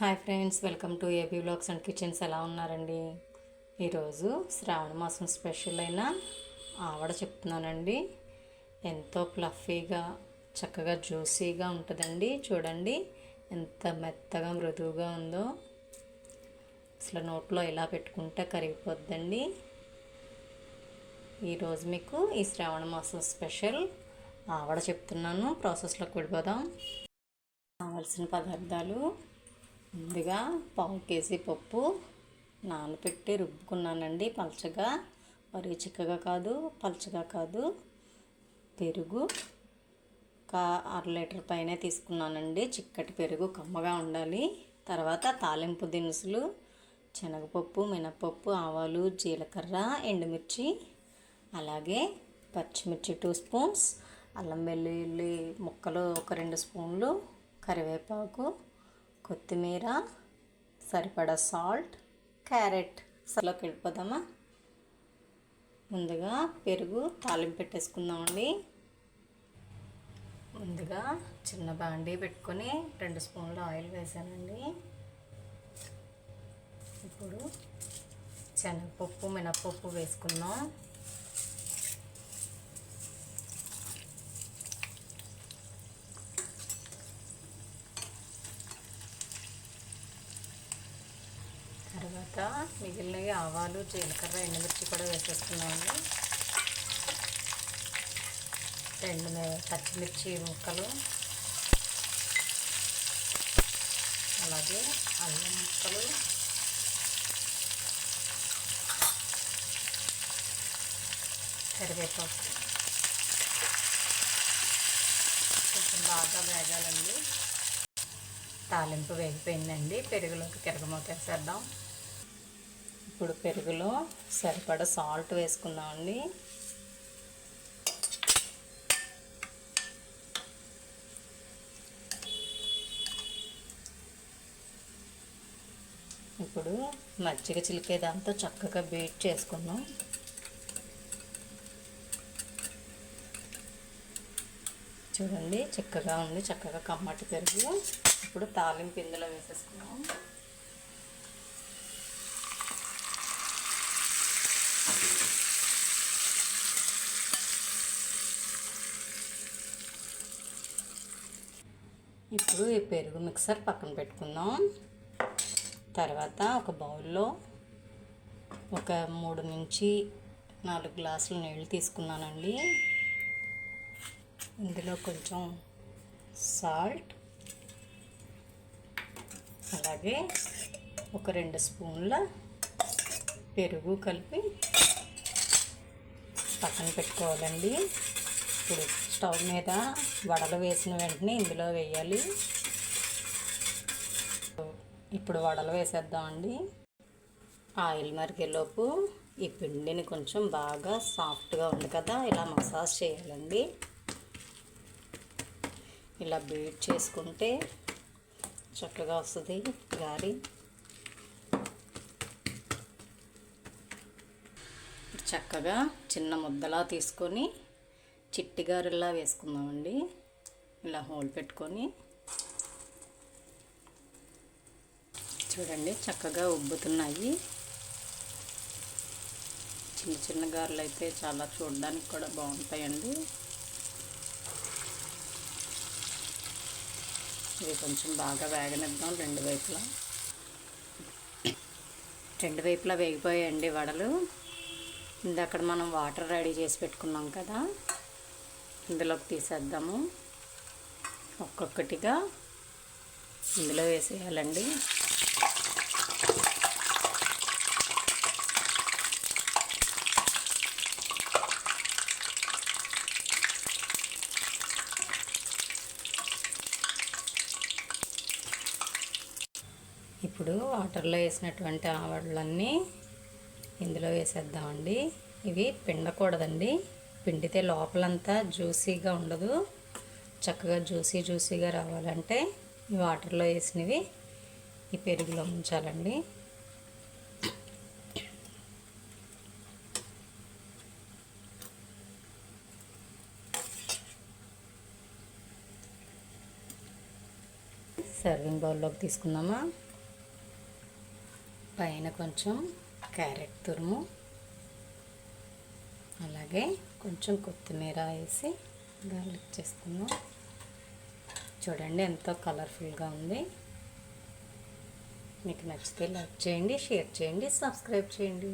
Hi friends welcome to A B blogs and kitchens. ఎలా ఉన్నారండి? ఈరోజు శ్రావణ మాసం స్పెషల్ అయిన ఆవడ చెప్తున్నానండి. ఎంతో ఫ్లఫీగా చక్కగా జ్యూసీగా ఉంటుందండి. చూడండి ఎంత మెత్తగా మృదువుగా ఉందో. అసలు నోట్లో ఇలా పెట్టుకుంటే కరిగిపోద్దండి. ఈరోజు మీకు ఈ శ్రావణ మాసం స్పెషల్ ఆవడ చెప్తున్నాను. ప్రాసెస్లోకి వెళ్ళిపోదాం. కావాల్సిన పదార్థాలు ముందుగా పావు కేజీ పప్పు నానబెట్టి రుబ్బుకున్నానండి పలచగా. మరి చిక్కగా కాదు పలచగా కాదు. పెరుగు కా అర లీటర్ పైనే తీసుకున్నానండి. చిక్కటి పెరుగు కమ్మగా ఉండాలి. తర్వాత తాలింపు దినుసులు శనగపప్పు మినపప్పు ఆవాలు జీలకర్ర ఎండుమిర్చి అలాగే పచ్చిమిర్చి టూ స్పూన్స్ అల్లం వెల్లుల్లి ముక్కలు ఒక రెండు స్పూన్లు కరివేపాకు కొత్తిమీర సరిపడా సాల్ట్ క్యారెట్. సలోకి వెళ్ళిపోదామా ముందుగా పెరుగు తాలింపు పెట్టేసుకుందామండి. ముందుగా చిన్న బాండీ పెట్టుకొని రెండు స్పూన్లు ఆయిల్ వేసానండి. ఇప్పుడు శనగపప్పు మినప్పప్పు వేసుకుందాం. తర్వాత మిగిలినవి ఆవాలు జీలకర్ర ఎండుమిర్చి కూడా వేసేస్తున్నామండి రెండు పచ్చిమిర్చి ముక్కలు. అలాగే అల్లం ముక్కలు. కరివేపాకు. కొంచెం బాగా వేగాలండి. తాలింపు వేగిపోయిందండి. పెరుగులోకి తిరగమూత వేసేద్దాం ఇప్పుడు పెరుగులో సరిపడా సాల్ట్ వేసుకుందామండి. ఇప్పుడు మజ్జిగ చిలికేదంతా చక్కగా బీట్ చేసుకుందాం. చూడండి చక్కగా ఉంది చక్కగా కమ్మటి పెరుగు. ఇప్పుడు తాలింపు ఇందులో వేసేసుకున్నాం ఇప్పుడు ఈ పెరుగు మిక్సర్ పక్కన పెట్టుకుందాం. తర్వాత ఒక బౌల్లో ఒక మూడు నుంచి నాలుగు గ్లాసులు నీళ్ళు తీసుకున్నానండి. ఇందులో కొంచెం సాల్ట్ అలాగే ఒక రెండు స్పూన్ల పెరుగు కలిపి పక్కన పెట్టుకోవాలండి. ఇప్పుడు స్టవ్ మీద వడలు వేసిన వెంటనే ఇందులో వేయాలి. ఇప్పుడు వడలు వేసేద్దామండి ఆయిల్ మరిగేలోపు ఈ పిండిని కొంచెం బాగా సాఫ్ట్గా ఉంది కదా ఇలా మసాజ్ చేయాలండి. ఇలా బీట్ చేసుకుంటే చక్కగా వస్తుంది గారి. చక్కగా చిన్న ముద్దలా తీసుకొని చిట్టిగారులా వేసుకుందామండి. ఇలా హోల్ పెట్టుకొని. చూడండి చక్కగా ఉబ్బుతున్నాయి. చిన్న చిన్న గారెలు అయితే చాలా చూడడానికి కూడా బాగుంటాయండి. ఇవి కొంచెం బాగా వేగనిద్దాం రెండు వైపులా. రెండు వైపులా వేగిపోయాయండి వడలు. ఇందక్కడ మనం వాటర్ రెడీ చేసి పెట్టుకున్నాం కదా. ఇందులోకి తీసేద్దాము. ఒక్కొక్కటిగా ఇందులో వేసేయాలండి. ఇప్పుడు వాటర్లో వేసినటువంటి ఆవడలన్నీ ఇందులో వేసేద్దామండి. ఇవి పిండకూడదండి. పిండితే లోపలంతా జ్యూసీగా ఉండదు. చక్కగా జ్యూసీ జ్యూసీగా రావాలంటే ఈ వాటర్లో వేసినవి ఈ పెరుగులో ఉంచాలండి. సర్వింగ్ బౌల్లోకి తీసుకుందామా? పైన కొంచెం క్యారెట్ తురుము. అలాగే కొంచెం కొత్తిమీర వేసి గార్లిక్ చేసుకుందాం. చూడండి ఎంతో కలర్ఫుల్గా ఉంది. మీకు నచ్చితే లైక్ చేయండి షేర్ చేయండి సబ్స్క్రైబ్ చేయండి.